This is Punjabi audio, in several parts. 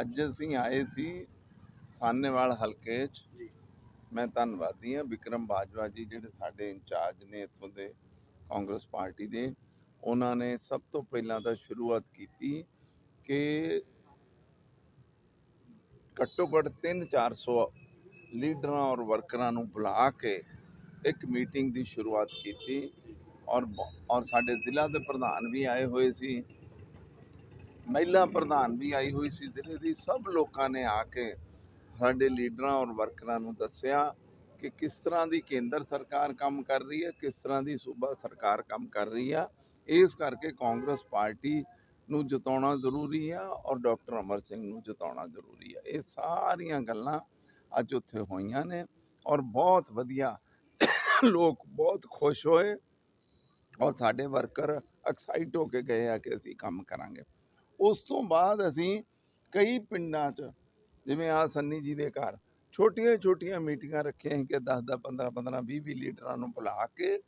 ਅੱਜ ਅਸੀਂ ਆਏ ਸੀ ਸਾਨੇਵਾਲ ਹਲਕੇ 'ਚ। ਮੈਂ ਧੰਨਵਾਦੀ ਹਾਂ ਵਿਕਰਮ ਬਾਜਵਾ ਜੀ ਜਿਹੜੇ ਸਾਡੇ ਇੰਚਾਰਜ ਨੇ ਇੱਥੋਂ ਦੇ ਕਾਂਗਰਸ ਪਾਰਟੀ ਦੇ। ਉਹਨਾਂ ਨੇ ਸਭ ਤੋਂ ਪਹਿਲਾਂ ਤਾਂ ਸ਼ੁਰੂਆਤ ਕੀਤੀ ਕਿ ਘੱਟੋ ਘੱਟ 3-400 ਲੀਡਰਾਂ ਔਰ ਵਰਕਰਾਂ ਨੂੰ ਬੁਲਾ ਕੇ ਇੱਕ ਮੀਟਿੰਗ ਦੀ ਸ਼ੁਰੂਆਤ ਕੀਤੀ। ਔਰ ਔਰ ਸਾਡੇ ਜ਼ਿਲ੍ਹਾ ਦੇ ਪ੍ਰਧਾਨ ਵੀ ਆਏ ਹੋਏ ਸੀ। ਮਹਿਲਾ ਪ੍ਰਧਾਨ ਵੀ ਆਈ ਹੋਈ ਸੀ, ਜ਼ਿਲ੍ਹੇ ਦੀ ਸਭ ਲੋਕਾਂ ਨੇ ਆ ਕੇ ਸਾਡੇ ਲੀਡਰਾਂ ਔਰ ਵਰਕਰਾਂ ਨੂੰ ਦੱਸਿਆ ਕਿ ਕਿਸ ਤਰ੍ਹਾਂ ਦੀ ਕੇਂਦਰ ਸਰਕਾਰ ਕੰਮ ਕਰ ਰਹੀ ਹੈ, ਕਿਸ ਤਰ੍ਹਾਂ ਦੀ ਸੂਬਾ ਸਰਕਾਰ ਕੰਮ ਕਰ ਰਹੀ ਆ। ਇਸ ਕਰਕੇ ਕਾਂਗਰਸ ਪਾਰਟੀ ਨੂੰ ਜਿਤਾਉਣਾ ਜ਼ਰੂਰੀ ਆ ਔਰ ਡਾਕਟਰ ਅਮਰ ਸਿੰਘ ਨੂੰ ਜਿਤਾਉਣਾ ਜ਼ਰੂਰੀ ਆ। ਇਹ ਸਾਰੀਆਂ ਗੱਲਾਂ ਅੱਜ ਉੱਥੇ ਹੋਈਆਂ ਨੇ ਔਰ ਬਹੁਤ ਵਧੀਆ ਲੋਕ ਬਹੁਤ ਖੁਸ਼ ਹੋਏ ਔਰ ਸਾਡੇ ਵਰਕਰ ਐਕਸਾਈਟ ਹੋ ਕੇ ਗਏ ਆ ਕਿ ਅਸੀਂ ਕੰਮ ਕਰਾਂਗੇ। ਉਸ ਤੋਂ ਬਾਅਦ ਅਸੀਂ ਕਈ ਪਿੰਡਾਂ 'ਚ, ਜਿਵੇਂ ਆ ਸੰਨੀ ਜੀ ਦੇ ਘਰ, ਛੋਟੀਆਂ ਛੋਟੀਆਂ ਮੀਟਿੰਗਾਂ ਰੱਖੀਆਂ ਸੀ ਕਿ 10 10 15 15 20 20 ਲੀਡਰਾਂ ਨੂੰ ਬੁਲਾ ਕੇ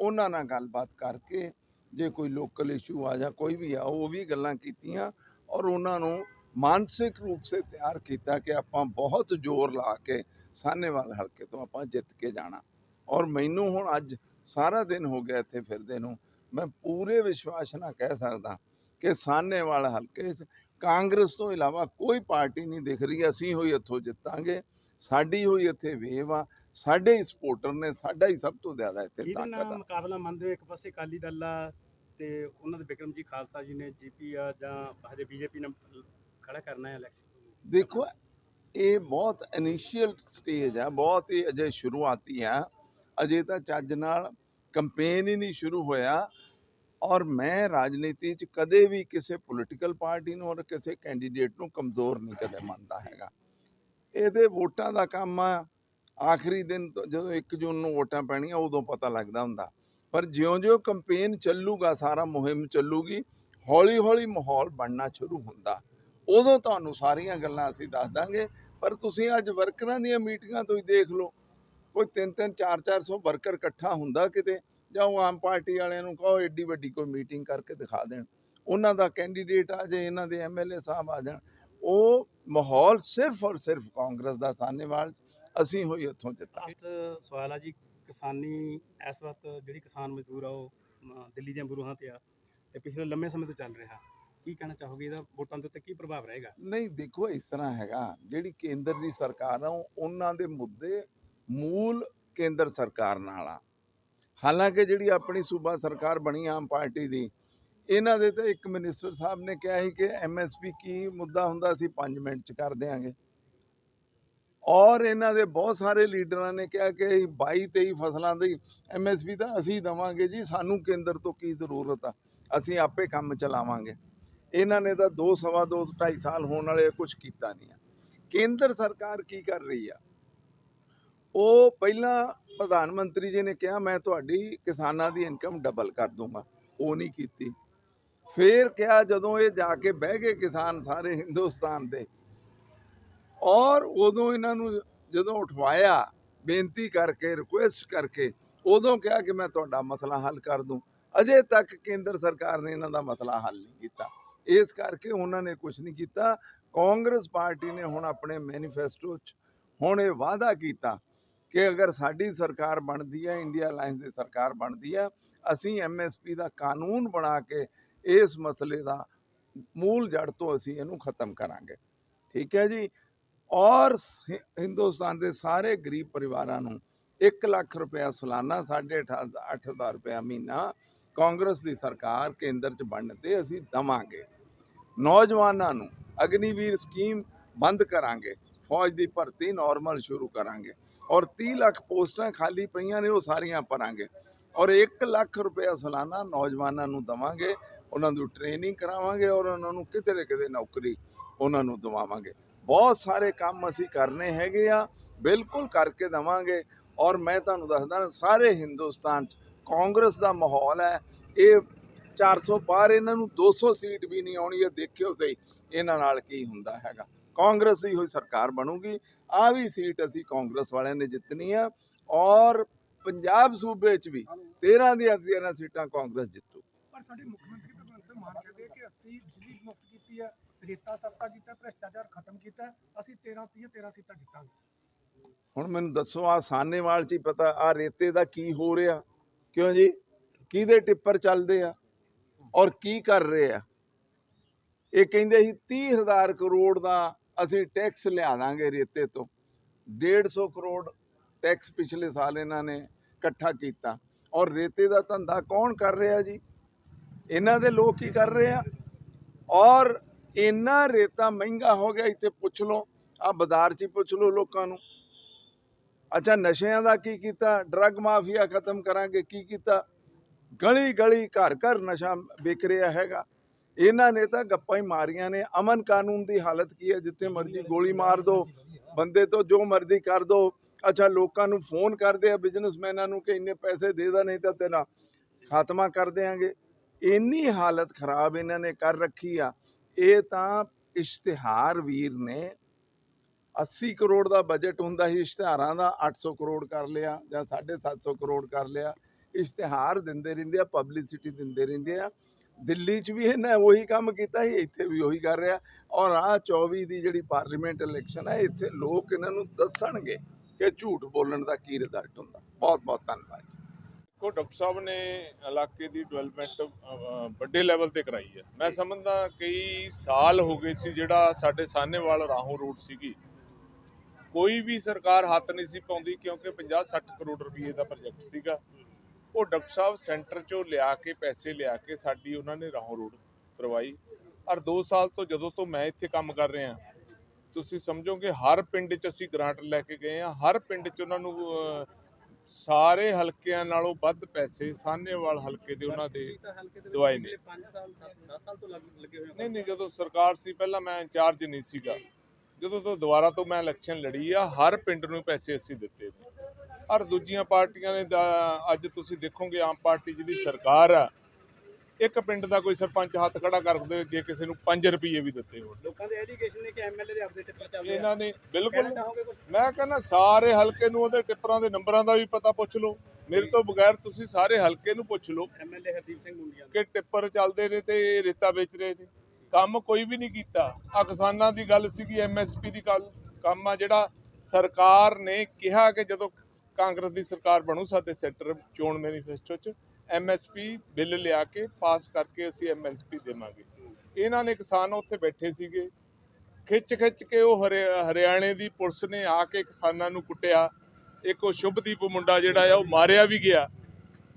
ਉਹਨਾਂ ਨਾਲ ਗੱਲਬਾਤ ਕਰਕੇ ਜੇ ਕੋਈ ਲੋਕਲ ਇਸ਼ੂ ਆ ਜਾਂ ਕੋਈ ਵੀ ਆ, ਉਹ ਵੀ ਗੱਲਾਂ ਕੀਤੀਆਂ ਔਰ ਉਹਨਾਂ ਨੂੰ ਮਾਨਸਿਕ ਰੂਪ ਸੇ ਤਿਆਰ ਕੀਤਾ ਕਿ ਆਪਾਂ ਬਹੁਤ ਜ਼ੋਰ ਲਾ ਕੇ ਸਾਹਨੇਵਾਲ ਹਲਕੇ ਤੋਂ ਆਪਾਂ ਜਿੱਤ ਕੇ ਜਾਣਾ। ਔਰ ਮੈਨੂੰ ਹੁਣ ਅੱਜ ਸਾਰਾ ਦਿਨ ਹੋ ਗਿਆ ਇੱਥੇ ਫਿਰਦੇ ਨੂੰ, ਮੈਂ ਪੂਰੇ ਵਿਸ਼ਵਾਸ ਨਾਲ ਕਹਿ ਸਕਦਾ ਕਿ ਸਾਹਨੇਵਾਲ ਹਲਕੇ 'ਚ ਕਾਂਗਰਸ ਤੋਂ ਇਲਾਵਾ ਕੋਈ ਪਾਰਟੀ ਨਹੀਂ ਦਿਖ ਰਹੀ। ਅਸੀਂ ਹੋਈ ਇੱਥੋਂ ਜਿੱਤਾਂਗੇ। ਸਾਡੀ ਹੋਈ ਇੱਥੇ ਵੇਵ ਆ। ਸਾਡੇ ਹੀ ਸਪੋਰਟਰ ਨੇ ਸਾਡਾ ਹੀ ਸਭ ਤੋਂ ਜ਼ਿਆਦਾ ਇੱਥੇ ਤਾਕਤ ਆ। ਮੁਕਾਬਲਾ ਮੰਨਦੇ ਹੋ? ਇੱਕ ਪਾਸੇ ਅਕਾਲੀ ਦਲ ਆ ਤੇ ਉਹਨਾਂ ਦੇ ਬਿਕਰਮ ਜੀ ਖਾਲਸਾ ਜੀ ਨੇ ਜੀਪੀ ਆ ਜਾਂ ਹਜੇ ਬੀਜੇਪੀ ਨਾਲ ਖੜਾ ਕਰਨਾ ਹੈ ਇਲੈਕਸ਼ਨ ਦੇਖੋ ਇਹ ਬਹੁਤ ਇਨੀਸ਼ੀਅਲ ਸਟੇਜ ਹੈ ਬਹੁਤ ਹੀ ਅਜੇ ਸ਼ੁਰੂਆਤੀ ਹੈ ਅਜੇ ਤਾਂ ਚੱਜ ਨਾਲ ਕੰਪੇਨ ਹੀ ਨਹੀਂ ਸ਼ੁਰੂ ਹੋਇਆ। ਔਰ ਮੈਂ ਰਾਜਨੀਤੀ 'ਚ ਕਦੇ ਵੀ ਕਿਸੇ ਪੋਲੀਟੀਕਲ ਪਾਰਟੀ ਨੂੰ ਔਰ ਕਿਸੇ ਕੈਂਡੀਡੇਟ ਨੂੰ ਕਮਜ਼ੋਰ ਨਹੀਂ ਕਦੇ ਮੰਨਦਾ ਹੈਗਾ। ਇਹਦੇ ਵੋਟਾਂ ਦਾ ਕੰਮ ਆ। ਆਖਰੀ ਦਿਨ ਜਦੋਂ 1 ਜੂਨ ਨੂੰ ਵੋਟਾਂ ਪੈਣੀਆਂ, ਉਦੋਂ ਪਤਾ ਲੱਗਦਾ ਹੁੰਦਾ। ਪਰ ਜਿਉਂ-ਜਿਉਂ ਕੰਪੇਨ ਚੱਲੂਗਾ, ਸਾਰਾ ਮੁਹਿੰਮ ਚੱਲੂਗੀ, ਹੌਲੀ-ਹੌਲੀ ਮਾਹੌਲ ਬਣਨਾ ਸ਼ੁਰੂ ਹੁੰਦਾ। ਉਦੋਂ ਤੁਹਾਨੂੰ ਸਾਰੀਆਂ ਗੱਲਾਂ ਅਸੀਂ ਦੱਸ ਦਾਂਗੇ। ਪਰ ਤੁਸੀਂ ਅੱਜ ਵਰਕਰਾਂ ਦੀਆਂ ਮੀਟਿੰਗਾਂ ਤੋਂ ਹੀ ਦੇਖ ਲਓ। ਕੋਈ 3-3 4-400 ਵਰਕਰ ਇਕੱਠਾ ਹੁੰਦਾ ਕਿਤੇ। ਜਾਂ ਉਹ ਆਮ ਪਾਰਟੀ ਵਾਲਿਆਂ ਨੂੰ ਕਹੋ ਏਡੀ ਵੱਡੀ ਕੋਈ ਮੀਟਿੰਗ ਕਰਕੇ ਦਿਖਾ ਦੇਣ। ਉਹਨਾਂ ਦਾ ਕੈਂਡੀਡੇਟ ਆ ਜੇ ਇਹਨਾਂ ਦੇ ਐਮਐਲਏ ਸਾਹਿਬ ਆ ਜਾਣ। ਉਹ ਮਾਹੌਲ ਸਿਰਫ ਔਰ ਸਿਰਫ ਕਾਂਗਰਸ ਦਾ ਸਾਹਨੇਵਾਲ ਅਸੀਂ ਹੋਈ ਉੱਥੋਂ ਜਿੱਤਾਂ ਲਾਸਟ ਸਵਾਲ ਆ ਜੀ ਕਿਸਾਨੀ ਇਸ ਵਕਤ ਜਿਹੜੀ ਕਿਸਾਨ ਮਜ਼ਦੂਰ ਆ ਉਹ ਦਿੱਲੀ ਦੀਆਂ ਬਰੂਹਾਂ ਤੇ ਆ ਤੇ ਪਿਛਲੇ ਲੰਮੇ ਸਮੇਂ ਤੋਂ ਚੱਲ ਰਿਹਾ। ਕੀ ਕਹਿਣਾ ਚਾਹੋਗੇ? ਇਹਦਾ ਵੋਟਾਂ ਦੇ ਉੱਤੇ ਕੀ ਪ੍ਰਭਾਵ ਰਹੇਗਾ? ਨਹੀਂ ਦੇਖੋ ਇਸ ਤਰ੍ਹਾਂ ਹੈਗਾ ਜਿਹੜੀ ਕੇਂਦਰ ਦੀ ਸਰਕਾਰ ਆ ਉਹ- ਉਹਨਾਂ ਦੇ ਮੁੱਦੇ ਮੂਲ ਕੇਂਦਰ ਸਰਕਾਰ ਨਾਲ ਆ। ਹਾਲਾਂਕਿ ਜਿਹੜੀ ਆਪਣੀ ਸੂਬਾ ਸਰਕਾਰ ਬਣੀ ਆਮ ਪਾਰਟੀ ਦੀ, ਇਹਨਾਂ ਦੇ ਤਾਂ ਇੱਕ ਮਿਨਿਸਟਰ ਸਾਹਿਬ ਨੇ ਕਿਹਾ ਸੀ ਕਿ ਐਮਐਸਪੀ ਕੀ ਮੁੱਦਾ ਹੁੰਦਾ ਅਸੀਂ 5 ਮਿੰਟ ਚ ਕਰ ਦਿਆਂਗੇ। ਔਰ ਇਹਨਾਂ ਦੇ ਬਹੁਤ ਸਾਰੇ ਲੀਡਰਾਂ ਨੇ ਕਿਹਾ ਕਿ 22 23 ਫਸਲਾਂ ਦੀ ਐਮਐਸਪੀ ਤਾਂ ਅਸੀਂ ਦਵਾਂਗੇ ਜੀ, ਸਾਨੂੰ ਕੇਂਦਰ ਤੋਂ ਕੀ ਜ਼ਰੂਰਤ ਆ, ਅਸੀਂ ਆਪੇ ਕੰਮ ਚਲਾਵਾਂਗੇ। ਇਹਨਾਂ ਨੇ ਤਾਂ 2 ਸਵਾ 2 2.5 ਸਾਲ ਹੋਣ ਵਾਲੇ ਕੁਝ ਕੀਤਾ ਨਹੀਂ ਆ। ਕੇਂਦਰ ਸਰਕਾਰ ਕੀ ਕਰ ਰਹੀ ਆ? ਉਹ ਪਹਿਲਾਂ ਪ੍ਰਧਾਨ ਮੰਤਰੀ ਜੀ ਨੇ ਕਿਹਾ, ਮੈਂ ਤੁਹਾਡੀ ਕਿਸਾਨਾਂ ਦੀ ਇਨਕਮ ਡਬਲ ਕਰ ਦੂੰਗਾ। ਉਹ ਨਹੀਂ ਕੀਤੀ। ਫੇਰ ਕਿਹਾ, ਜਦੋਂ ਇਹ ਜਾ ਕੇ ਬਹਿ ਗਏ ਕਿਸਾਨ ਸਾਰੇ ਹਿੰਦੁਸਤਾਨ ਦੇ, ਔਰ ਉਦੋਂ ਇਹਨਾਂ ਨੂੰ ਜਦੋਂ ਉਠਵਾਇਆ, ਬੇਨਤੀ ਕਰਕੇ ਰਿਕੁਐਸਟ ਕਰਕੇ, ਉਦੋਂ ਕਿਹਾ ਕਿ ਮੈਂ ਤੁਹਾਡਾ ਮਸਲਾ ਹੱਲ ਕਰ ਦੂੰ। ਅਜੇ ਤੱਕ ਕੇਂਦਰ ਸਰਕਾਰ ਨੇ ਇਹਨਾਂ ਦਾ ਮਸਲਾ ਹੱਲ ਨਹੀਂ ਕੀਤਾ। ਇਸ ਕਰਕੇ ਉਹਨਾਂ ਨੇ ਕੁਝ ਨਹੀਂ ਕੀਤਾ। ਕਾਂਗਰਸ ਪਾਰਟੀ ਨੇ ਹੁਣ ਆਪਣੇ ਮੈਨੀਫੈਸਟੋ 'ਚ ਹੁਣ ਇਹ ਵਾਅਦਾ ਕੀਤਾ ਕਿ ਅਗਰ ਸਾਡੀ ਸਰਕਾਰ ਬਣਦੀ ਹੈ, ਇੰਡੀਆ ਅਲਾਈਅੰਸ ਦੀ ਸਰਕਾਰ ਬਣਦੀ ਹੈ, ਅਸੀਂ ਐਮਐਸਪੀ ਦਾ ਕਾਨੂੰਨ ਬਣਾ ਕੇ ਇਸ ਮਸਲੇ ਦਾ ਮੂਲ ਜੜ ਤੋਂ ਅਸੀਂ ਇਹਨੂੰ ਖਤਮ ਕਰਾਂਗੇ। ਠੀਕ ਹੈ ਜੀ? ਔਰ ਹਿੰਦੁਸਤਾਨ ਦੇ ਸਾਰੇ ਗਰੀਬ ਪਰਿਵਾਰਾਂ ਨੂੰ 1 ਲੱਖ ਰੁਪਇਆ ਸਾਲਾਨਾ 8.5 8000 ਰੁਪਇਆ ਮਹੀਨਾ ਕਾਂਗਰਸ ਦੀ ਸਰਕਾਰ ਕੇਂਦਰ 'ਚ ਬਣਨ ਤੇ ਅਸੀਂ ਦਵਾਂਗੇ। ਨੌਜਵਾਨਾਂ ਨੂੰ ਅਗਨੀਵੀਰ ਸਕੀਮ ਬੰਦ ਕਰਾਂਗੇ। ਫੌਜ ਦੀ ਭਰਤੀ ਨਾਰਮਲ ਸ਼ੁਰੂ ਕਰਾਂਗੇ। ਔਰ 30 ਲੱਖ ਪੋਸਟਾਂ ਖਾਲੀ ਪਈਆਂ ਨੇ, ਉਹ ਸਾਰੀਆਂ ਭਰਾਂਗੇ ਔਰ 1 ਲੱਖ ਰੁਪਇਆ ਸਾਲਾਨਾ ਨੌਜਵਾਨਾਂ ਨੂੰ ਦਵਾਂਗੇ, ਉਹਨਾਂ ਨੂੰ ਟ੍ਰੇਨਿੰਗ ਕਰਾਵਾਂਗੇ ਔਰ ਉਹਨਾਂ ਨੂੰ ਕਿਤੇ ਨਾ ਕਿਤੇ ਨੌਕਰੀ ਉਹਨਾਂ ਨੂੰ ਦਵਾਵਾਂਗੇ। ਬਹੁਤ ਸਾਰੇ ਕੰਮ ਅਸੀਂ ਕਰਨੇ ਹੈਗੇ ਆ, ਬਿਲਕੁਲ ਕਰਕੇ ਦਵਾਂਗੇ। ਔਰ ਮੈਂ ਤੁਹਾਨੂੰ ਦੱਸਦਾ, ਸਾਰੇ ਹਿੰਦੁਸਤਾਨ 'ਚ ਕਾਂਗਰਸ ਦਾ ਮਾਹੌਲ ਹੈ, ਇਹ 400 ਪਾਰ ਇਹਨਾਂ ਨੂੰ 200 ਸੀਟ ਵੀ ਨਹੀਂ ਆਉਣੀ, ਇਹ ਦੇਖਿਓ ਸਹੀ, ਇਹਨਾਂ ਨਾਲ ਕੀ ਹੁੰਦਾ ਹੈਗਾ। ਕਾਂਗਰਸ ਦੀ ਹੋਈ ਸਰਕਾਰ ਬਣੂਗੀ ਆ ਵੀ ਸੀਟ ਅਸੀਂ ਕਾਂਗਰਸ ਵਾਲਿਆਂ ਨੇ ਜਿੱਤਣੀ ਆ ਔਰ ਪੰਜਾਬ ਸੂਬੇ 'ਚ ਵੀ 13 ਦੀਆਂ 13 ਸੀਟਾਂ ਕਾਂਗਰਸ ਜਿੱਤੂ। ਪਰ ਸਾਡੇ ਮੁੱਖ ਮੰਤਰੀ ਭਗਵੰਤ ਸਿੰਘ ਮਾਨ ਕਹਿੰਦੇ ਕਿ ਅਸੀਂ ਬਿਜਲੀ ਮੁਕਤ ਕੀਤੀ ਹੈ ਰੇਤਾ ਸਸਤਾ ਕੀਤਾ ਭ੍ਰਿਸ਼ਟਾਚਾਰ ਖਤਮ ਕੀਤਾ ਅਸੀਂ 13 30 13 ਸੀਟਾਂ ਜਿੱਤਾਂਗੇ। ਹੁਣ ਮੈਨੂੰ ਦੱਸੋ ਆ ਸਾਨੇਵਾਲ ਚ ਹੀ ਪਤਾ ਆ ਰੇਤੇ ਦਾ ਕੀ ਹੋ ਰਿਹਾ? ਕਿਉਂ ਜੀ? ਕਿਹਦੇ ਟਿੱਪਰ ਚੱਲਦੇ ਆ? ਔਰ ਕੀ ਕਰ ਰਹੇ ਆ? ਇਹ ਕਹਿੰਦੇ ਸੀ 30000 ਕਰੋੜ ਦਾ ਅਸੀਂ ਟੈਕਸ ਲਿਆ ਦਾਂਗੇ ਰੇਤੇ ਤੋਂ। 150 ਕਰੋੜ ਟੈਕਸ ਪਿਛਲੇ ਸਾਲ ਇਹਨਾਂ ਨੇ ਇਕੱਠਾ ਕੀਤਾ। ਔਰ ਰੇਤੇ ਦਾ ਧੰਦਾ ਕੌਣ ਕਰ ਰਿਹਾ ਜੀ? ਇਹਨਾਂ ਦੇ ਲੋਕ ਕੀ ਕਰ ਰਹੇ ਆ? ਔਰ ਇੰਨਾ ਰੇਤਾ ਮਹਿੰਗਾ ਹੋ ਗਿਆ, ਇੱਥੇ ਪੁੱਛ ਲਓ। ਆ ਬਾਜ਼ਾਰ 'ਚ ਹੀ ਪੁੱਛ ਲਓ ਲੋਕਾਂ ਨੂੰ। ਅੱਛਾ, ਨਸ਼ਿਆਂ ਦਾ ਕੀ ਕੀਤਾ? ਡਰੱਗ ਮਾਫੀਆ ਖਤਮ ਕਰਾਂਗੇ, ਕੀ ਕੀਤਾ? ਗਲੀ ਗਲੀ ਘਰ ਘਰ ਨਸ਼ਾ ਵਿਕ ਰਿਹਾ ਹੈਗਾ। ਇਹਨਾਂ ਨੇ ਤਾਂ ਗੱਪਾਂ ਹੀ ਮਾਰੀਆਂ ਨੇ। ਅਮਨ ਕਾਨੂੰਨ ਦੀ ਹਾਲਤ ਕੀ ਹੈ? ਜਿੱਥੇ ਮਰਜ਼ੀ ਗੋਲੀ ਮਾਰ ਦੋ, ਬੰਦੇ ਤੋਂ ਜੋ ਮਰਜ਼ੀ ਕਰ ਦੋ। ਅੱਛਾ, ਲੋਕਾਂ ਨੂੰ ਫੋਨ ਕਰਦੇ ਆ ਬਿਜ਼ਨਸਮੈਨਾਂ ਨੂੰ ਕਿ ਇੰਨੇ ਪੈਸੇ ਦੇ ਦਾ ਨਹੀਂ ਤਾਂ ਤੇਰਾ ਖਾਤਮਾ ਕਰ ਦੇਾਂਗੇ ਇੰਨੀ ਹਾਲਤ ਖਰਾਬ ਇਹਨਾਂ ਨੇ ਕਰ ਰੱਖੀ ਆ। ਇਹ ਤਾਂ ਇਸ਼ਤਿਹਾਰ ਵੀਰ ਨੇ। 80 ਕਰੋੜ ਦਾ ਬਜਟ ਹੁੰਦਾ ਸੀ, ਇਸ਼ਤਿਹਾਰਾਂ ਦਾ 800 ਕਰੋੜ ਕਰ ਲਿਆ ਜਾਂ 750 ਕਰੋੜ ਕਰ ਲਿਆ। ਇਸ਼ਤਿਹਾਰ ਦਿੰਦੇ ਰਹਿੰਦੇ ਆ ਪਬਲਿਸਿਟੀ ਦਿੰਦੇ ਰਹਿੰਦੇ ਆ। ਦਿੱਲੀ 'ਚ ਵੀ ਇਹਨੇ ਉਹੀ ਕੰਮ ਕੀਤਾ ਸੀ ਇੱਥੇ ਵੀ ਉਹੀ ਕਰ ਰਿਹਾ। ਔਰ ਆ 24 ਦੀ ਜਿਹੜੀ ਪਾਰਲੀਮੈਂਟ ਇਲੈਕਸ਼ਨ ਹੈ ਇੱਥੇ ਲੋਕ ਇਹਨਾਂ ਨੂੰ ਦੱਸਣਗੇ ਕਿ ਝੂਠ ਬੋਲਣ ਦਾ ਕੀ ਰਿਜ਼ਲਟ ਹੁੰਦਾ। ਬਹੁਤ ਬਹੁਤ ਧੰਨਵਾਦ। ਕੋ ਡਾਕਟਰ ਸਾਹਿਬ ਨੇ ਇਲਾਕੇ ਦੀ ਡਿਵੈਲਪਮੈਂਟ ਵੱਡੇ ਲੈਵਲ ਤੇ ਕਰਾਈ ਹੈ। ਮੈਂ ਸਮਝਦਾ ਕਈ ਸਾਲ ਹੋ ਗਏ ਸੀ ਜਿਹੜਾ ਸਾਡੇ ਸਾਹਨੇਵਾਲ ਰਾਹੋਂ ਰੋਡ ਸੀਗੀ। ਕੋਈ ਵੀ ਸਰਕਾਰ ਹੱਥ ਨਹੀਂ ਸੀ ਪਾਉਂਦੀ ਕਿਉਂਕਿ 50-60 ਕਰੋੜ ਰੁਪਏ ਦਾ ਪ੍ਰੋਜੈਕਟ ਸੀਗਾ। ਉਹ ਡਾਕਟਰ ਸਾਹਿਬ ਸੈਂਟਰ ਚੋਂ ਲਿਆ ਕੇ ਪੈਸੇ ਲਿਆ ਕੇ ਸਾਡੀ ਉਹਨਾਂ ਨੇ ਰਾਹੋਂ ਰੋਡ ਕਰਵਾਈ। ਔਰ 2 ਸਾਲ ਤੋਂ ਜਦੋਂ ਤੋਂ ਮੈਂ ਇੱਥੇ ਕੰਮ ਕਰ ਰਿਹਾ ਤੁਸੀਂ ਸਮਝੋਗੇ ਹਰ ਪਿੰਡ 'ਚ ਅਸੀਂ ਗ੍ਰਾਂਟ ਲੈ ਕੇ ਗਏ ਆ ਹਰ ਪਿੰਡ 'ਚ ਉਹਨਾਂ ਨੂੰ ਸਾਰੇ ਹਲਕਿਆਂ ਨਾਲੋਂ ਵੱਧ ਪੈਸੇ ਸਾਹਨੇਵਾਲ ਹਲਕੇ ਦੇ ਉਹਨਾਂ ਦੇ ਦਵਾਈ ਨੇ। 5 ਸਾਲ 10 ਸਾਲ ਤੋਂ ਲੱਗ- ਹੋਏ ਨਹੀਂ ਨਹੀਂ ਜਦੋਂ ਸਰਕਾਰ ਸੀ ਪਹਿਲਾਂ ਮੈਂ ਇੰਚਾਰਜ ਨਹੀਂ ਸੀਗਾ। ਜਦੋਂ ਤੋਂ ਦੁਬਾਰਾ ਤੋਂ ਮੈਂ ਇਲੈਕਸ਼ਨ ਲੜੀ ਆ ਹਰ ਪਿੰਡ ਨੂੰ ਪੈਸੇ ਅਸੀਂ ਦਿੱਤੇ ਨੇ। ਔਰ ਦੂਜੀਆਂ ਪਾਰਟੀਆਂ ਨੇ ਅੱਜ ਤੁਸੀਂ ਦੇਖੋਗੇ ਆਮ ਪਾਰਟੀ ਜਿਹਦੀ ਸਰਕਾਰ ਆ ਇੱਕ ਪਿੰਡ ਦਾ ਕੋਈ ਸਰਪੰਚ ਹੱਥ ਖੜਾ ਕਰ ਦੇ ਜੇ ਕਿਸੇ ਨੂੰ 5 ਰੁਪਏ ਵੀ ਦਿੱਤੇ ਹੋਣ। ਲੋਕਾਂ ਦੇ ਐਲੀਗੇਸ਼ਨ ਨੇ ਕਿ ਐਮਐਲਏ ਦੇ ਆਪਦੇ ਟਿੱਪਰ ਚੱਲਦੇ ਇਹਨਾਂ ਨੇ ਬਿਲਕੁਲ ਮੈਂ ਕਹਿੰਦਾ ਸਾਰੇ ਹਲਕੇ ਨੂੰ ਉਹਦੇ ਟਿੱਪਰਾਂ ਦੇ ਨੰਬਰਾਂ ਦਾ ਵੀ ਪਤਾ ਪੁੱਛ ਲਓ। ਮੇਰੇ ਤੋਂ ਬਗੈਰ ਤੁਸੀਂ ਸਾਰੇ ਹਲਕੇ ਨੂੰ ਪੁੱਛ ਲਓ ਐਮਐਲਏ ਹਰਦੀਪ ਸਿੰਘ ਮੁੰਡੀਆਂ ਕਿ ਟਿੱਪਰ ਚੱਲਦੇ ਨੇ ਤੇ ਇਹ ਰੇਤਾ ਵੇਚ ਰਹੇ ਨੇ। ਕੰਮ ਕੋਈ ਵੀ ਨਹੀਂ ਕੀਤਾ। ਆ ਕਿਸਾਨਾਂ ਦੀ ਗੱਲ ਸੀਗੀ ਐਮਐਸਪੀ ਦੀ ਗੱਲ। ਕੰਮ ਆ ਜਿਹੜਾ ਸਰਕਾਰ ਨੇ ਕਿਹਾ ਕਿ ਜਦੋਂ ਕਾਂਗਰਸ ਦੀ ਸਰਕਾਰ ਬਣੂ ਸਾਡੇ ਸੈਂਟਰ ਚੋਣ ਮੈਨੀਫੈਸਟੋ 'ਚ ਐਮਐਸਪੀ ਬਿੱਲ ਲਿਆ ਕੇ ਪਾਸ ਕਰਕੇ ਅਸੀਂ ਐਮਐਸਪੀ ਦੇਵਾਂਗੇ। ਇਹਨਾਂ ਨੇ ਕਿਸਾਨ ਉੱਥੇ ਬੈਠੇ ਸੀਗੇ। ਖਿੱਚ ਖਿੱਚ ਕੇ ਉਹ ਹਰਿ- ਹਰਿਆਣੇ ਦੀ ਪੁਲਿਸ ਨੇ ਆ ਕੇ ਕਿਸਾਨਾਂ ਨੂੰ ਕੁੱਟਿਆ। ਇੱਕ ਉਹ ਸ਼ੁਭਦੀਪ ਮੁੰਡਾ ਜਿਹੜਾ ਆ, ਉਹ ਮਾਰਿਆ ਵੀ ਗਿਆ।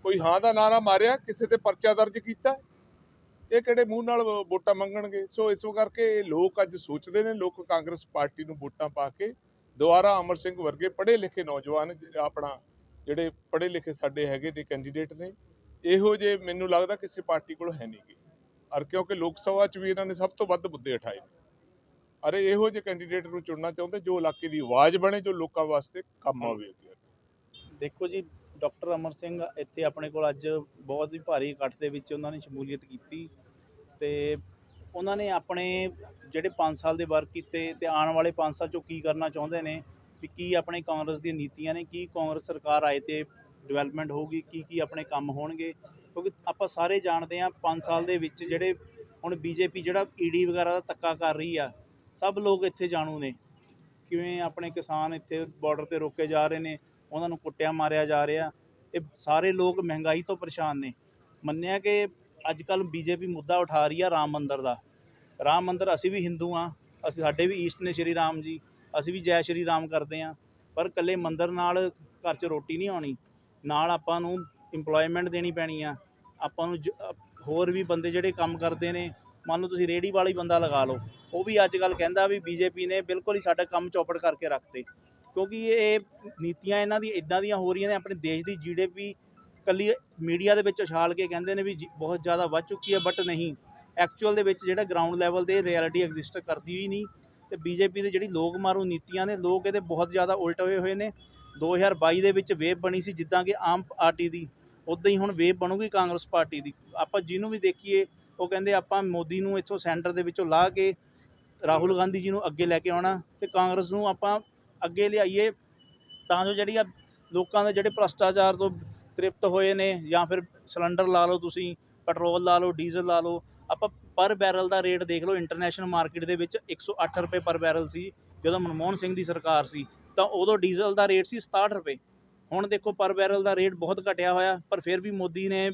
ਕੋਈ ਹਾਂ ਦਾ ਨਾਰਾ ਮਾਰਿਆ, ਕਿਸੇ ਤੇ ਪਰਚਾ ਦਰਜ ਕੀਤਾ? ਇਹ ਕਿਹੜੇ ਮੂੰਹ ਨਾਲ ਵੋਟਾਂ ਮੰਗਣਗੇ? ਸੋ ਇਸ ਕਰਕੇ ਲੋਕ ਅੱਜ ਸੋਚਦੇ ਨੇ, ਲੋਕ ਕਾਂਗਰਸ ਪਾਰਟੀ ਨੂੰ ਵੋਟਾਂ ਪਾ ਕੇ ਦੁਆਰਾ ਅਮਰ ਸਿੰਘ ਵਰਗੇ ਪੜ੍ਹੇ ਲਿਖੇ ਨੌਜਵਾਨ ਆਪਣਾ ਜਿਹੜੇ ਪੜ੍ਹੇ ਲਿਖੇ ਸਾਡੇ ਹੈਗੇ ਨੇ ਕੈਂਡੀਡੇਟ ਨੇ, ਇਹੋ ਜੇ ਮੈਨੂੰ ਲੱਗਦਾ ਕਿਸੇ ਪਾਰਟੀ ਕੋਲ ਹੈ ਨਹੀਂਗੇ ਅਰ ਕਿਉਂਕਿ ਲੋਕ ਸਭਾ 'ਚ ਵੀ ਇਹਨਾਂ ਨੇ ਸਭ ਤੋਂ ਵੱਧ ਮੁੱਦੇ ਉਠਾਏ ਅਰੇ ਇਹੋ ਜਿਹੇ ਕੈਂਡੀਡੇਟ ਨੂੰ ਚੁਣਨਾ ਚਾਹੁੰਦੇ ਜੋ ਇਲਾਕੇ ਦੀ ਆਵਾਜ਼ ਬਣੇ, ਜੋ ਲੋਕਾਂ ਵਾਸਤੇ ਕੰਮ ਆਵੇ ਦੇਖੋ ਜੀ, ਡਾਕਟਰ ਅਮਰ ਸਿੰਘ ਇੱਥੇ ਆਪਣੇ ਕੋਲ ਅੱਜ ਬਹੁਤ ਹੀ ਭਾਰੀ ਇਕੱਠ ਦੇ ਵਿੱਚ ਉਹਨਾਂ ਨੇ ਸ਼ਮੂਲੀਅਤ ਕੀਤੀ ਤੇ ਉਹਨਾਂ ਨੇ ਆਪਣੇ ਜਿਹੜੇ 5 ਸਾਲ ਦੇ ਵਰਕ ਕੀਤੇ ਤੇ ਆਉਣ ਵਾਲੇ 5 ਸਾਲ ਚੋਂ ਕੀ ਕਰਨਾ ਚਾਹੁੰਦੇ ਨੇ, ਵੀ ਕੀ ਆਪਣੇ ਕਾਂਗਰਸ ਦੀਆਂ ਨੀਤੀਆਂ ਨੇ, ਕੀ ਕਾਂਗਰਸ ਸਰਕਾਰ ਆਏ ਤੇ ਡਿਵੈਲਪਮੈਂਟ ਹੋਊਗੀ, ਕੀ ਕੀ ਆਪਣੇ ਕੰਮ ਹੋਣਗੇ, ਕਿਉਂਕਿ ਆਪਾਂ ਸਾਰੇ ਜਾਣਦੇ ਹਾਂ 5 ਸਾਲ ਦੇ ਵਿੱਚ ਜਿਹੜੇ ਹੁਣ ਬੀਜੇਪੀ ਜਿਹੜਾ ਈਡੀ ਵਗੈਰਾ ਦਾ ਧੱਕਾ ਕਰ ਰਹੀ ਆ, ਸਭ ਲੋਕ ਇੱਥੇ ਜਾਣੂ ਨੇ, ਕਿਵੇਂ ਆਪਣੇ ਕਿਸਾਨ ਇੱਥੇ ਬਾਰਡਰ ਤੇ ਰੋਕੇ ਜਾ ਰਹੇ ਨੇ, ਉਹਨਾਂ ਨੂੰ ਕੁੱਟਿਆ ਮਾਰਿਆ ਜਾ ਰਿਹਾ, ਇਹ ਸਾਰੇ ਲੋਕ ਮਹਿੰਗਾਈ ਤੋਂ ਪਰੇਸ਼ਾਨ ਨੇ, ਮੰਨਿਆ ਕਿ ਅੱਜ ਕੱਲ ਬੀਜੇਪੀ ਮੁੱਦਾ ਉਠਾ ਰਹੀ ਆ ਰਾਮ ਮੰਦਰ ਦਾ। ਰਾਮ ਮੰਦਰ ਅਸੀਂ ਵੀ ਹਿੰਦੂ ਆ। ਅਸੀਂ, ਸਾਡੇ ਵੀ ਈਸਟ ਨੇ ਸ਼੍ਰੀ ਰਾਮ ਜੀ। ਅਸੀਂ ਵੀ ਜੈ ਸ਼੍ਰੀ ਰਾਮ ਕਰਦੇ ਆ। ਪਰ ਇਕੱਲੇ ਮੰਦਰ ਨਾਲ ਘਰ 'ਚ ਰੋਟੀ ਨਹੀਂ ਆਉਣੀ। ਨਾਲ ਆਪਾਂ ਨੂੰ ਇੰਪਲੋਇਮੈਂਟ ਦੇਣੀ ਪੈਣੀ ਆ। ਆਪਾਂ ਨੂੰ ਜ- ਹੋਰ ਵੀ ਬੰਦੇ ਜਿਹੜੇ ਕੰਮ ਕਰਦੇ ਨੇ, ਮੰਨ ਲਓ ਤੁਸੀਂ ਰੇੜੀ ਵਾਲੀ ਬੰਦਾ ਲਗਾ ਲਓ। ਉਹ ਵੀ ਅੱਜ ਕੱਲ ਕਹਿੰਦਾ ਵੀ ਬੀਜੇਪੀ ਨੇ ਬਿਲਕੁਲ ਹੀ ਸਾਡਾ ਕੰਮ ਚੌਪੜ ਕਰਕੇ ਰੱਖਤੇ ਕਿਉਂਕਿ ਇਹ ਨੀਤੀਆਂ ਇਹਨਾਂ ਦੀ, ਇਦਾਂ ਦੀਆਂ ਹੋ ਰਹੀਆਂ ਨੇ, ਆਪਣੇ ਦੇਸ਼ ਦੀ ਜੀਡੀਪੀ ਕੱਲੀ ਮੀਡੀਆ ਦੇ ਵਿੱਚ ਉਛਾਲ ਕੇ ਕਹਿੰਦੇ ਨੇ ਵੀ ਜੀ- ਬਹੁਤ ਜ਼ਿਆਦਾ ਵੱਧ ਚੁੱਕੀ ਹੈ ਬਟ ਨਹੀਂ। ਐਕਚੁਅਲ ਦੇ ਵਿੱਚ ਜਿਹੜਾ ਗਰਾਊਂਡ ਲੈਵਲ ਤੇ ਰਿਐਲਿਟੀ ਐਗਜ਼ਿਸਟ ਕਰਦੀ ਹੀ ਨਹੀਂ। ਤੇ ਬੀਜੇਪੀ ਦੇ ਜਿਹੜੀ ਲੋਕ ਮਾਰੂ ਨੀਤੀਆਂ ਨੇ, ਲੋਕ ਇਹਦੇ ਬਹੁਤ ਜ਼ਿਆਦਾ ਉਲਟ ਹੋਏ ਹੋਏ ਨੇ। 2022 ਦੇ ਵਿੱਚ ਵੇਵ ਬਣੀ ਸੀ, ਜਿੱਦਾਂ ਕਿ ਆਮ ਪਾਰਟੀ ਦੀ। ਉਦਾਂ ਹੀ ਹੁਣ ਵੇਵ ਬਣੂਗੀ ਕਾਂਗਰਸ ਪਾਰਟੀ ਦੀ। ਆਪਾਂ ਜਿਹਨੂੰ ਵੀ ਦੇਖੀਏ, ਉਹ ਕਹਿੰਦੇ ਆਪਾਂ ਮੋਦੀ ਨੂੰ ਇੱਥੋਂ ਸੈਂਟਰ ਦੇ ਵਿੱਚੋਂ ਲਾ ਕੇ ਰਾਹੁਲ ਗਾਂਧੀ ਜੀ ਨੂੰ ਅੱਗੇ ਲੈ ਕੇ ਆਉਣਾ ਤੇ ਕਾਂਗਰਸ ਨੂੰ ਆਪਾਂ ਅੱਗੇ ਲਿਆਈਏ। ਤਾਂ ਜੋ ਜਿਹੜੀ ਆ ਲੋਕਾਂ ਦੇ ਜਿਹੜੇ ਭ੍ਰਸ਼ਟਾਚਾਰ ਤੋਂ ਤ੍ਰਿਪਤ ਹੋਏ ਨੇ ਜਾਂ ਫਿਰ ਸਿਲੰਡਰ ਲਾ ਲਓ ਤੁਸੀਂ, ਪੈਟਰੋਲ ਲਾ ਲਓ, ਡੀਜ਼ਲ ਲਾ ਲਓ, ਆਪਾਂ ਪਰ ਬੈਰਲ ਦਾ ਰੇਟ ਦੇਖ ਲਓ ਇੰਟਰਨੈਸ਼ਨਲ ਮਾਰਕੀਟ ਦੇ ਵਿੱਚ 108 ਰੁਪਏ ਪਰ ਬੈਰਲ ਸੀ, ਜਦੋਂ ਮਨਮੋਹਨ ਸਿੰਘ ਦੀ ਸਰਕਾਰ ਸੀ, ਤਾਂ ਉਦੋਂ ਡੀਜ਼ਲ ਦਾ ਰੇਟ ਸੀ 67 ਰੁਪਏ। ਹੁਣ ਦੇਖੋ ਪਰ ਬੈਰਲ ਦਾ ਰੇਟ ਬਹੁਤ ਘਟਿਆ ਹੋਇਆ, ਪਰ ਫਿਰ ਵੀ ਮੋਦੀ ਨੇ,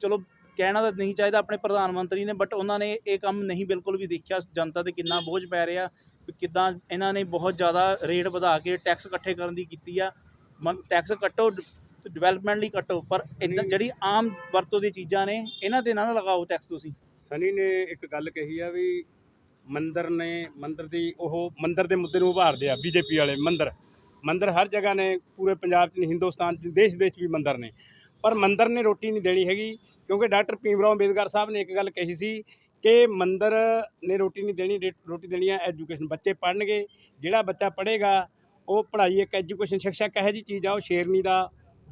ਚਲੋ ਕਹਿਣਾ ਤਾਂ ਨਹੀਂ ਚਾਹੀਦਾ ਆਪਣੇ ਪ੍ਰਧਾਨ ਮੰਤਰੀ ਨੇ ਬਟ ਉਹਨਾਂ ਨੇ ਇਹ ਕੰਮ ਨਹੀਂ ਬਿਲਕੁਲ ਵੀ ਦੇਖਿਆ, ਜਨਤਾ ਤੇ ਕਿੰਨਾ ਬੋਝ ਪੈ ਰਿਹਾ ਕਿੱਦਾਂ ਇਹਨਾਂ ਨੇ ਬਹੁਤ ਜ਼ਿਆਦਾ ਰੇਟ ਵਧਾ ਕੇ ਟੈਕਸ ਇਕੱਠੇ ਕਰਨ ਦੀ ਕੀਤੀ ਆ ਟੈਕਸ ਕੱਟੋ ਡਿਵੈਲਪਮੈਂਟ ਲਈ ਕੱਟੋ ਪਰ ਇਦਾਂ ਨਹੀਂ। ਜਿਹੜੀ ਆਮ ਵਰਤੋਂ ਦੀ ਚੀਜ਼ਾਂ ਨੇ ਇਹਨਾਂ ਤੇ ਨਾ ਲਗਾਓ ਟੈਕਸ ਤੁਸੀਂ। ਸਨੀ ਨੇ ਇੱਕ ਗੱਲ ਕਹੀ ਆ ਵੀ ਮੰਦਰ ਨੇ ਮੰਦਰ ਦੀ ਉਹ ਮੰਦਰ ਦੇ ਮੁੱਦੇ ਨੂੰ ਉਭਾਰਦੇ ਆ ਬੀਜੇਪੀ ਵਾਲੇ ਮੰਦਰ। ਮੰਦਰ ਹਰ ਜਗ੍ਹਾ ਨੇ ਪੂਰੇ ਪੰਜਾਬ 'ਚ ਨਹੀਂ ਹਿੰਦੁਸਤਾਨ 'ਚ ਦੇਸ਼ ਦੇਸ਼ 'ਚ ਵੀ ਮੰਦਰ ਨੇ। ਪਰ ਮੰਦਰ ਨੇ ਰੋਟੀ ਨਹੀਂ ਦੇਣੀ ਹੈਗੀ ਕਿਉਂਕਿ ਡਾਕਟਰ ਭੀਮਰਾਓ ਅੰਬੇਦਕਰ ਸਾਹਿਬ ਨੇ ਇੱਕ ਗੱਲ ਕਹੀ ਸੀ ਕਿ ਮੰਦਰ ਨੇ ਰੋਟੀ ਨਹੀਂ ਦੇਣੀ ਰੋਟੀ ਦੇਣੀ ਹੈ ਐਜੂਕੇਸ਼ਨ ਬੱਚੇ ਪੜ੍ਹਨਗੇ ਜਿਹੜਾ ਬੱਚਾ ਪੜ੍ਹੇਗਾ ਉਹ ਪੜ੍ਹਾਈ ਇੱਕ ਐਜੂਕੇਸ਼ਨ ਸਿੱਖਿਆ ਕਹੇ ਜੀ ਚੀਜ਼ ਆ ਉਹ ਸ਼ੇਰਨੀ ਦਾ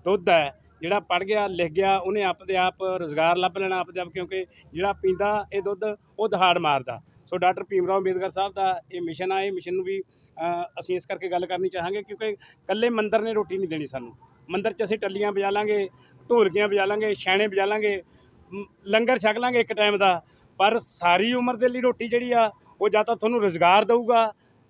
ਦੁੱਧ ਹੈ, ਜਿਹੜਾ ਪੜ੍ਹ ਗਿਆ, ਲਿਖ ਗਿਆ, ਉਹਨੇ ਆਪਦੇ ਆਪ ਰੋਜ਼ਗਾਰ ਲੱਭ ਲੈਣਾ ਆਪਦੇ ਆਪ, ਕਿਉਂਕਿ ਜਿਹੜਾ ਪੀਂਦਾ ਇਹ ਦੁੱਧ, ਉਹ ਦਹਾੜ ਮਾਰਦਾ। ਸੋ ਡਾਕਟਰ ਭੀਮ ਰਾਓ ਅੰਬੇਦਕਰ ਸਾਹਿਬ ਦਾ ਇਹ ਮਿਸ਼ਨ ਆ, ਇਹ ਮਿਸ਼ਨ ਨੂੰ ਵੀ ਅਸੀਂ ਇਸ ਕਰਕੇ ਗੱਲ ਕਰਨੀ ਚਾਹਾਂਗੇ, ਕਿਉਂਕਿ ਇਕੱਲੇ ਮੰਦਰ ਨੇ ਰੋਟੀ ਨਹੀਂ ਦੇਣੀ ਸਾਨੂੰ। ਮੰਦਰ 'ਚ ਅਸੀਂ ਟੱਲੀਆਂ ਵਜਾ ਲਾਂਗੇ, ਢੋਲਕੀਆਂ ਵਜਾ ਲਾਂਗੇ, ਛੈਣੇ ਵਜਾ ਲਾਂਗੇ ਲੰਗਰ ਛਕ ਲਾਂਗੇ ਇੱਕ ਟਾਈਮ ਦਾ। ਪਰ ਸਾਰੀ ਉਮਰ ਦੇ ਲਈ ਰੋਟੀ ਜਿਹੜੀ ਆ, ਉਹ ਜਾਂ ਤਾਂ ਤੁਹਾਨੂੰ ਰੋਜ਼ਗਾਰ ਦਊਗਾ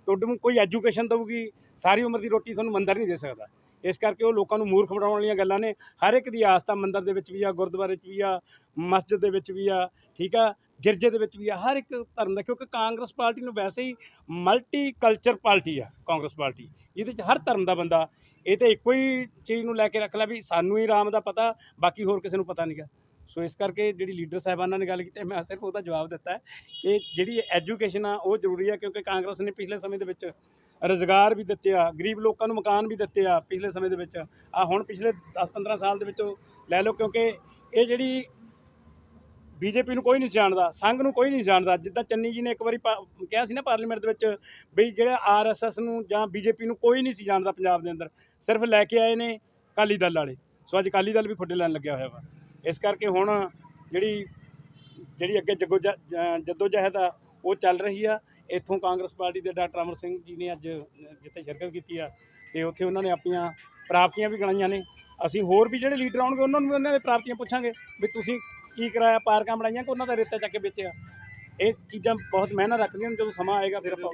ਤੁਹਾਨੂੰ ਕੋਈ ਐਜੂਕੇਸ਼ਨ ਦੇਊਗੀ, ਸਾਰੀ ਉਮਰ ਦੀ ਰੋਟੀ ਤੁਹਾਨੂੰ ਮੰਦਰ ਨਹੀਂ ਦੇ ਸਕਦਾ। ਇਸ ਕਰਕੇ ਉਹ ਲੋਕਾਂ ਨੂੰ ਮੂਰਖ ਬਣਾਉਣ ਵਾਲੀਆਂ ਗੱਲਾਂ ਨੇ। ਹਰ ਇੱਕ ਦੀ ਆਸਥਾ ਮੰਦਰ ਦੇ ਵਿੱਚ ਵੀ ਆ, ਗੁਰਦੁਆਰੇ 'ਚ ਵੀ ਆ, ਮਸਜਿਦ ਦੇ ਵਿੱਚ ਵੀ ਆ, ਠੀਕ ਆ? ਗਿਰਜੇ ਦੇ ਵਿੱਚ ਵੀ ਆ, ਹਰ ਇੱਕ ਧਰਮ ਦਾ, ਕਿਉਂਕਿ ਕਾਂਗਰਸ ਪਾਰਟੀ ਨੂੰ ਵੈਸੇ ਹੀ ਮਲਟੀ ਕਲਚਰ ਪਾਰਟੀ ਆ, ਕਾਂਗਰਸ ਪਾਰਟੀ। ਜਿਹਦੇ 'ਚ ਹਰ ਧਰਮ ਦਾ ਬੰਦਾ, ਇਹ ਤੇ ਇੱਕੋ ਹੀ ਚੀਜ਼ ਨੂੰ ਲੈ ਕੇ ਰੱਖ ਲਿਆ ਵੀ ਸਾਨੂੰ ਹੀ ਰਾਮ ਦਾ ਪਤਾ, ਬਾਕੀ ਹੋਰ ਕਿਸੇ ਨੂੰ ਪਤਾ ਨਹੀਂਗਾ। ਸੋ ਇਸ ਕਰਕੇ ਜਿਹੜੀ ਲੀਡਰ ਸਾਹਿਬਾਨਾਂ ਨੇ ਗੱਲ ਕੀਤੀ, ਮੈਂ ਸਿਰਫ ਉਹਦਾ ਜਵਾਬ ਦਿੱਤਾ ਕਿ ਜਿਹੜੀ ਐਜੂਕੇਸ਼ਨ ਆ, ਉਹ ਜ਼ਰੂਰੀ ਆ, ਕਿਉਂਕਿ ਕਾਂਗਰਸ ਨੇ ਪਿਛਲੇ ਸਮੇਂ ਦੇ ਵਿੱਚ ਰੁਜ਼ਗਾਰ ਵੀ ਦਿੱਤੇ ਆ, ਗਰੀਬ ਲੋਕਾਂ ਨੂੰ ਮਕਾਨ ਵੀ ਦਿੱਤੇ ਆ ਪਿਛਲੇ ਸਮੇਂ ਦੇ ਵਿੱਚ। ਆ ਹੁਣ ਪਿਛਲੇ 10-15 ਸਾਲ ਦੇ ਵਿੱਚ ਲੈ ਲਓ, ਕਿਉਂਕਿ ਇਹ ਜਿਹੜੀ ਬੀਜੇਪੀ ਨੂੰ ਕੋਈ ਨਹੀਂ ਜਾਣਦਾ, ਸੰਘ ਨੂੰ ਕੋਈ ਨਹੀਂ ਜਾਣਦਾ। ਜਿੱਦਾਂ ਚੰਨੀ ਜੀ ਨੇ ਇੱਕ ਵਾਰੀ ਪਾ- ਕਿਹਾ ਸੀ ਨਾ ਪਾਰਲੀਮੈਂਟ ਦੇ ਵਿੱਚ ਵੀ ਜਿਹੜਾ ਆਰਐਸਐਸ ਨੂੰ ਜਾਂ ਬੀਜੇਪੀ ਨੂੰ ਕੋਈ ਨਹੀਂ ਸੀ ਜਾਣਦਾ ਪੰਜਾਬ ਦੇ ਅੰਦਰ, ਸਿਰਫ ਲੈ ਕੇ ਆਏ ਨੇ ਅਕਾਲੀ ਦਲ ਵਾਲੇ। ਸੋ ਅੱਜ ਅਕਾਲੀ ਦਲ ਵੀ ਖੁੱਡੇ ਲੈਣ ਲੱਗਿਆ ਹੋਇਆ ਵਾ। ਇਸ ਕਰਕੇ ਹੁਣ ਜਿਹੜੀ ਜਿਹੜੀ ਅੱਗੇ ਜੱਗੋ ਜੱਦੋ ਜਹਿਦ ਆ, ਉਹ ਚੱਲ ਰਹੀ ਆ। ਇੱਥੋਂ ਕਾਂਗਰਸ ਪਾਰਟੀ ਦੇ ਡਾਕਟਰ ਅਮਰ ਸਿੰਘ ਜੀ ਨੇ ਅੱਜ ਜਿੱਥੇ ਸ਼ਿਰਕਤ ਕੀਤੀ ਆ, ਤੇ ਉੱਥੇ ਉਹਨਾਂ ਨੇ ਆਪਣੀਆਂ ਪ੍ਰਾਪਤੀਆਂ ਵੀ ਗਣਾਈਆਂ ਨੇ। ਅਸੀਂ ਹੋਰ ਵੀ ਜਿਹੜੇ ਲੀਡਰ ਆਉਣਗੇ, ਉਹਨਾਂ ਨੂੰ ਵੀ ਉਹਨਾਂ ਦੇ ਪ੍ਰਾਪਤੀਆਂ ਪੁੱਛਾਂਗੇ ਵੀ ਤੁਸੀਂ ਕੀ ਕਰਾਇਆ ਪਾਰਕਾਂ ਬਣਾਈਆਂ ਕਿ ਉਹਨਾਂ ਦਾ ਰੇਤਾ ਚੱਕ ਕੇ ਵੇਚਿਆ। ਇਹ ਚੀਜ਼ਾਂ ਬਹੁਤ ਮਿਹਨਤ ਰੱਖਦੀਆਂ ਨੇ, ਜਦੋਂ ਸਮਾਂ ਆਏਗਾ ਫਿਰ ਆਪਾਂ